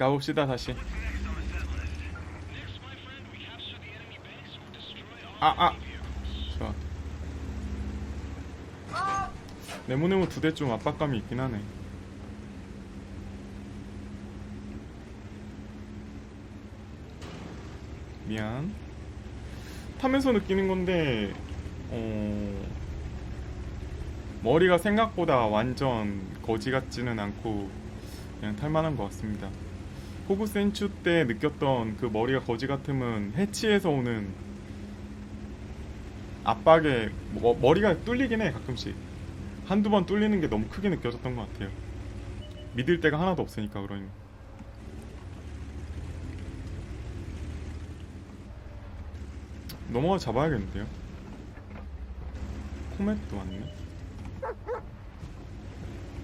가봅시다 다시. 아아. 좋아. 네모네모 두 대 좀 압박감이 있긴 하네. 미안. 타면서 느끼는 건데 어 머리가 생각보다 완전 거지 같지는 않고 그냥 탈만한 것 같습니다. 호구 센츄 때 느꼈던 그 머리가 거지 같음은 해치에서 오는 압박에 머, 머리가 뚫리긴 해 가끔씩 한두 번 뚫리는 게 너무 크게 느껴졌던 것 같아요. 믿을 데가 하나도 없으니까 그러니. 넘어가 잡아야겠는데요. 코멧도 왔네.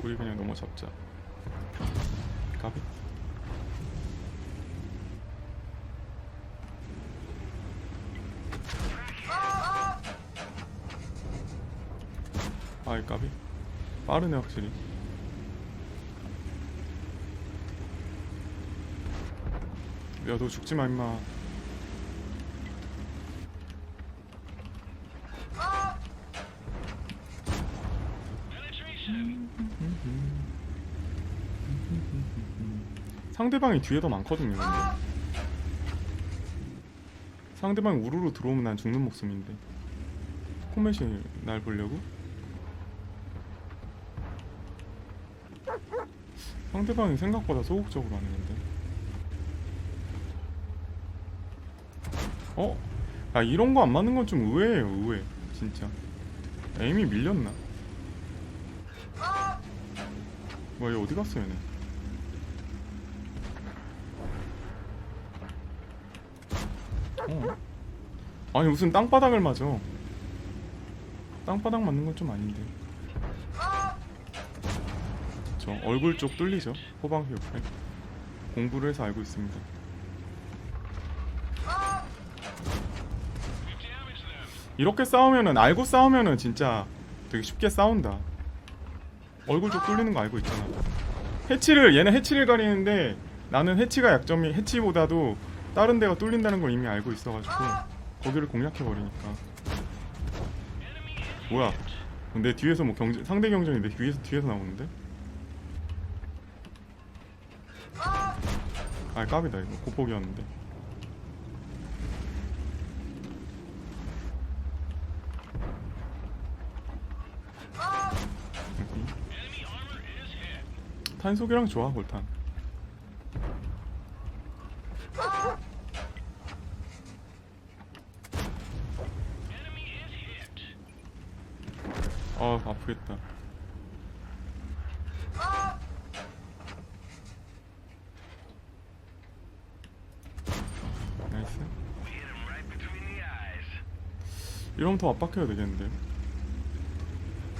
우리 그냥 넘어 잡자. 가비. 아이 까비. 빠르네 확실히. 야 너 죽지 마 임마. 상대방이 뒤에 더 많거든요. 근데. 상대방이 우르르 들어오면 난 죽는 목숨인데. 코멧이 날 보려고? 상대방이 생각보다 소극적으로 하는 건데. 어? 아 이런 거 안 맞는 건 좀 의외예요, 의외. 진짜. 에임이 밀렸나? 뭐야, 얘 어디 갔어, 얘네? 어? 아니 무슨 땅바닥을 맞아 땅바닥 맞는 건 좀 아닌데 저 얼굴 쪽 뚫리죠? 호방기 옆에 공부를 해서 알고 있습니다. 이렇게 싸우면은 알고 싸우면은 진짜 되게 쉽게 싸운다. 얼굴 쪽 뚫리는 거 알고 있잖아. 해치를 얘는 해치를 가리는데 나는 해치가 약점이 해치보다도 다른 데가 뚫린다는 걸 이미 알고 있어가지고 거기를 공략해 버리니까. 뭐야? 내 뒤에서 뭐 경쟁 상대 경쟁이 내 뒤에서 뒤에서 나오는데 아 깝이다 이거. 고폭이었는데. 여기. 탄속이랑 좋아 골탄. 아 아프겠다 나이스 이러면 더 압박해야 되겠는데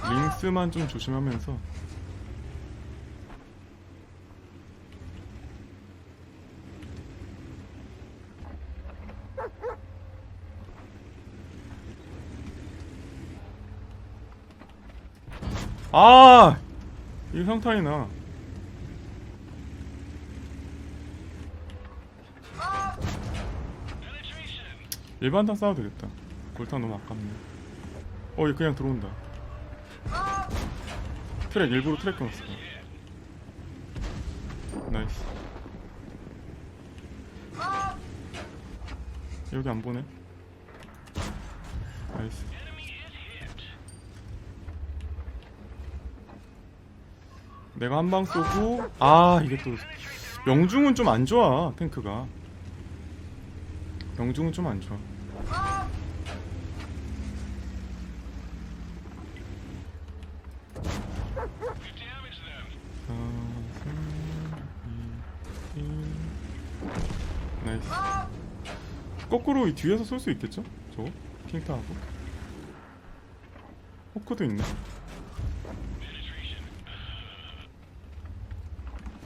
링스만 좀 조심하면서 아! 이 상탄이 나. 일반탄 싸워도 되겠다. 골탄 너무 아깝네. 어, 얘 그냥 들어온다. 트랙 일부러 트랙 끊었어. 나이스. 여기 안 보네. 나이스. 내가 한 방 쏘고 아 이게 또 명중은 좀 안 좋아 탱크가 명중은 좀 안 좋아 거꾸로 이 뒤에서 쏠 수 있겠죠? 저거? 킹타하고? 호크도 있네.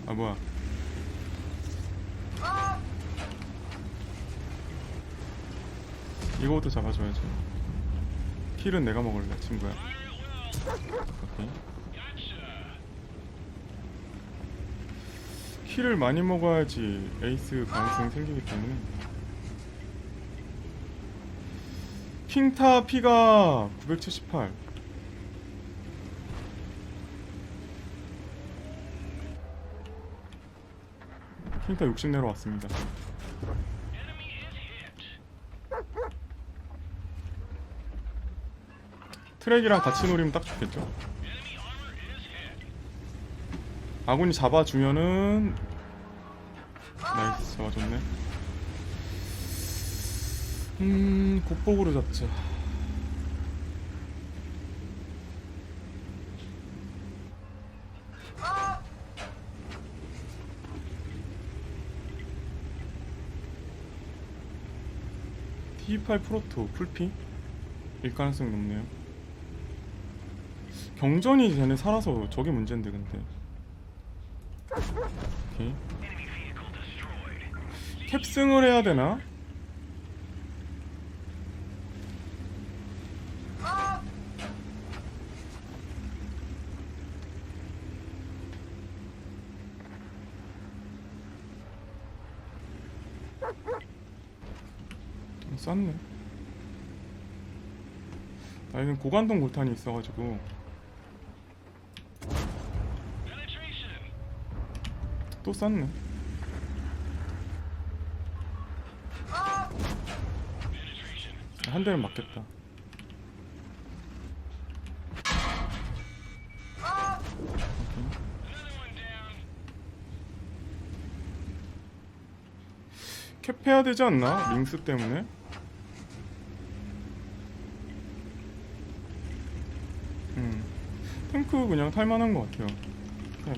아 뭐야. 이거부터 잡아줘야지. 킬은 내가 먹을래 친구야. 오케이. 킬을 많이 먹어야지 에이스 가능성이 생기기 때문에 킹타 피가 978 킹타 60 내려왔습니다. 트랙이랑 같이 노리면 딱 좋겠죠? 아군이 잡아주면은 나이스 잡아줬네 음 국복으로 잡자 T8 프로토 풀피? 일 가능성이 높네요 경전이 쟤네 살아서 저게 문제인데 근데 오케이 캡승을 해야 되나? 쌌네. 아, 여기는 고관동 골탄이 있어가지고 또 쌌네. 한 대는 맞겠다. 캡해야 되지 않나? 링스 때문에? 음. 탱크 그냥 탈만한 것 같아요. 네.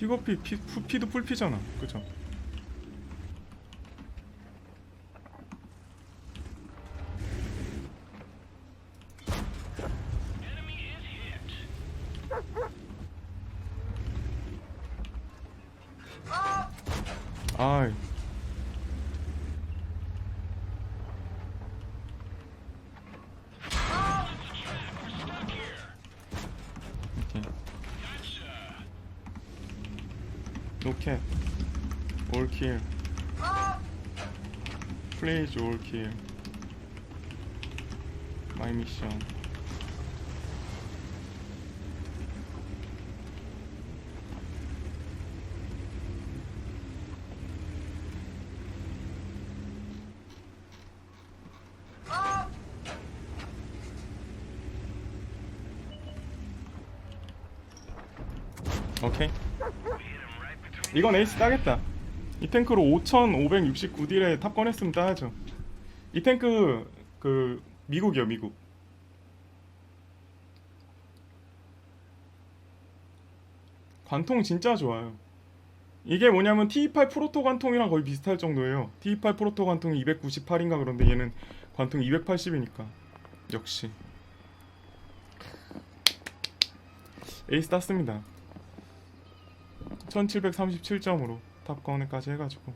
티거피 피, 푸- 피도 풀피잖아. 그죠? 아이. Kill. Please all kill. My mission. 오케이. 이건 에이스 따겠다. 이 탱크로 5,569딜에 탑 꺼냈으면 따야죠. 이 탱크 그 미국이요, 미국. 관통 진짜 좋아요. 이게 뭐냐면 T28 프로토 관통이랑 거의 비슷할 정도예요. T28 프로토 관통이 298인가 그런데 얘는 관통 280이니까 역시 에이스 땄습니다. 1737점으로 탑건에까지 해가지고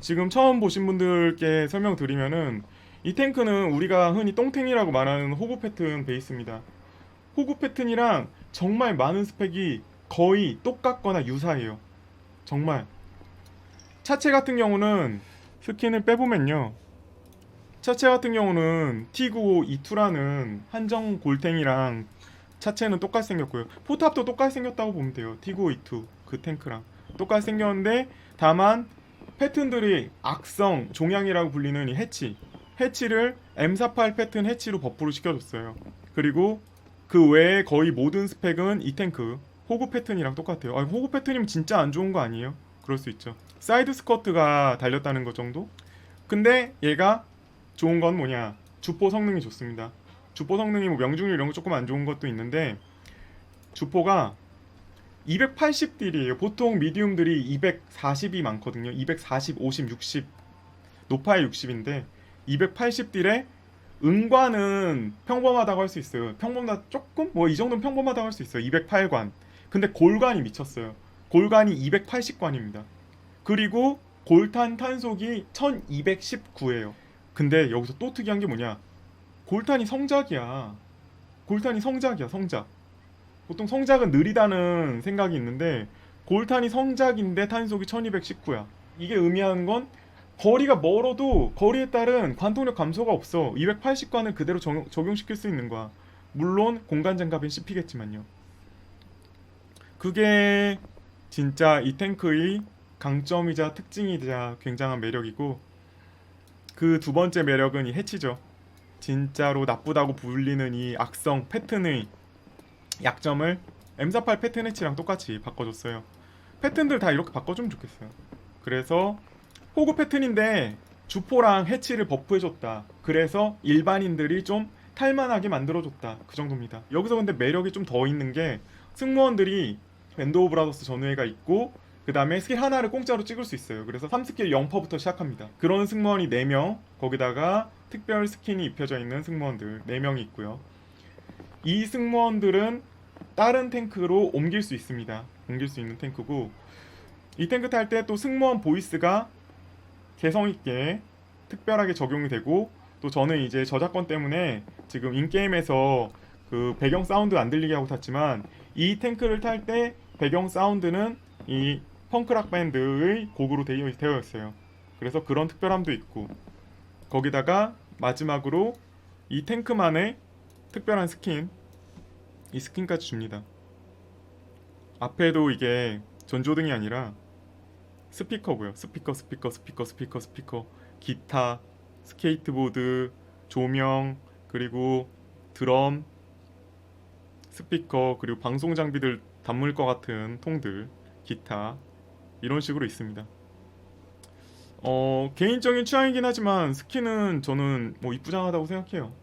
지금 처음 보신 분들께 설명드리면은 이 탱크는 우리가 흔히 똥탱이라고 말하는 호구 패턴 베이스입니다. 호구 패턴이랑 정말 많은 스펙이 거의 똑같거나 유사해요. 정말 차체 같은 경우는 스킨을 빼보면요. 차체 같은 경우는 T95 E2라는 한정 골탱이랑 차체는 똑같이 생겼고요. 포탑도 똑같이 생겼다고 보면 돼요. T95E2 그 탱크랑 똑같이 생겼는데 다만 패턴들이 악성 종양이라고 불리는 이 해치 해치를 M48 패턴 해치로 버프로 시켜줬어요. 그리고 그 외에 거의 모든 스펙은 이 탱크 호구 패턴이랑 똑같아요. 아, 호구 패턴이면 진짜 안 좋은 거 아니에요? 그럴 수 있죠. 사이드 스커트가 달렸다는 거 정도? 근데 얘가 좋은 건 뭐냐? 주포 성능이 좋습니다. 주포 성능이 뭐 명중률 이런 거 조금 안 좋은 것도 있는데 주포가 280딜이에요. 보통 미디움들이 240이 많거든요. 240, 50, 60 노파의 60인데 280딜에 은관은 평범하다고 할 수 있어요. 평범하다 조금 뭐 이 정도는 평범하다고 할 수 있어요. 208관. 근데 골관이 미쳤어요. 골관이 280관입니다. 그리고 골탄 탄속이 1219예요. 근데 여기서 또 특이한 게 뭐냐? 골탄이 성작이야. 골탄이 성작이야, 성작. 보통 성작은 느리다는 생각이 있는데 골탄이 성작인데 탄속이 1219야. 이게 의미하는 건 거리가 멀어도 거리에 따른 관통력 감소가 없어. 280관을 그대로 적, 적용시킬 수 있는 거야. 물론 공간 장갑은 씹히겠지만요. 그게 진짜 이 탱크의 강점이자 특징이자 굉장한 매력이고 그 두 번째 매력은 이 해치죠. 진짜로 나쁘다고 불리는 이 악성 패턴의 약점을 M48 패턴 해치랑 똑같이 바꿔줬어요. 패턴들 다 이렇게 바꿔주면 좋겠어요. 그래서 호구 패턴인데 주포랑 해치를 버프해줬다. 그래서 일반인들이 좀 탈만하게 만들어줬다. 그 정도입니다. 여기서 근데 매력이 좀 더 있는 게 승무원들이 밴드 오브 브라더스 전우회가 있고 그 다음에 스킬 하나를 공짜로 찍을 수 있어요. 그래서 3스킬 0퍼부터 시작합니다. 그런 승무원이 4명, 거기다가 특별 스킨이 입혀져 있는 승무원들 4명이 있고요. 이 승무원들은 다른 탱크로 옮길 수 있습니다. 옮길 수 있는 탱크고 이 탱크 탈 때 또 승무원 보이스가 개성 있게 특별하게 적용이 되고 또 저는 이제 저작권 때문에 지금 인게임에서 그 배경 사운드 안 들리게 하고 탔지만 이 탱크를 탈 때 배경 사운드는 이 펑크락 밴드의 곡으로 되어, 있어요. 그래서 그런 특별함도 있고 거기다가 마지막으로 이 탱크만의 특별한 스킨 이 스킨까지 줍니다. 앞에도 이게 전조등이 아니라 스피커고요. 스피커, 스피커, 스피커, 스피커, 스피커, 기타, 스케이트보드, 조명, 그리고 드럼, 스피커, 그리고 방송 장비들 담을 것 같은 통들, 기타 이런 식으로 있습니다. 어 개인적인 취향이긴 하지만 스킨은 저는 뭐 이쁘장하다고 생각해요.